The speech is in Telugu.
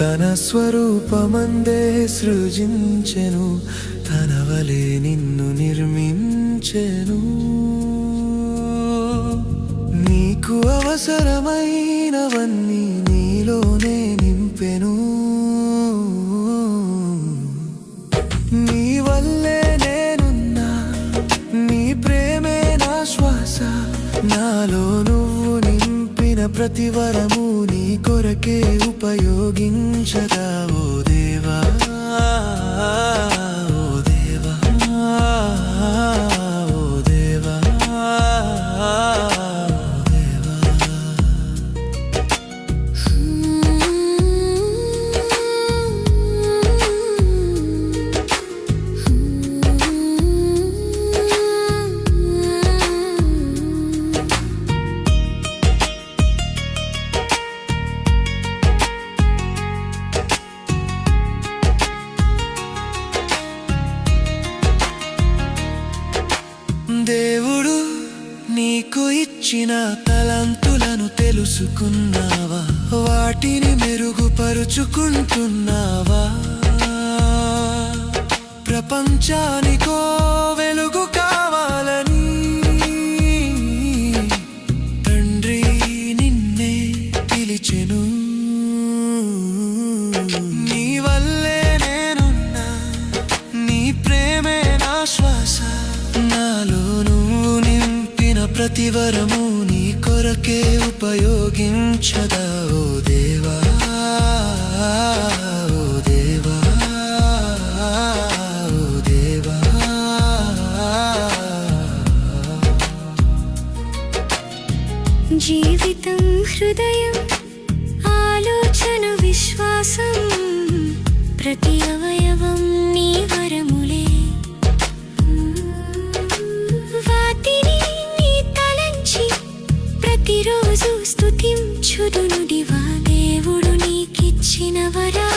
తన స్వరూపమందే సృజించెను తనవలే నిన్ను నిర్మించెను. నీకు అవసరమైనవన్నీ నీలోనే నింపెను. నీ వల్లే నేనున్నా నీ ప్రేమే నా శ్వాస నాలో నువ్వు ప్రతి వరము నీ కొరకే ఉపయోగించగా నీకు ఇచ్చిన తలంతులను తెలుసుకున్నావా? వాటిని మెరుగుపరుచుకుంటున్నావా? ప్రపంచానికో వెలుగు కావాలని తండ్రి నిన్నే పిలిచెను. నింపిన ప్రతి వరము నీ కొరకే ఉపయోగించదా ఓ దేవా ఓ దేవా ఓ దేవా. జీవితం హృదయం ఆలోచన విశ్వాసం ప్రతి స్తుతించుదునుడివా దేవుడు నీకిచ్చిన వరాలు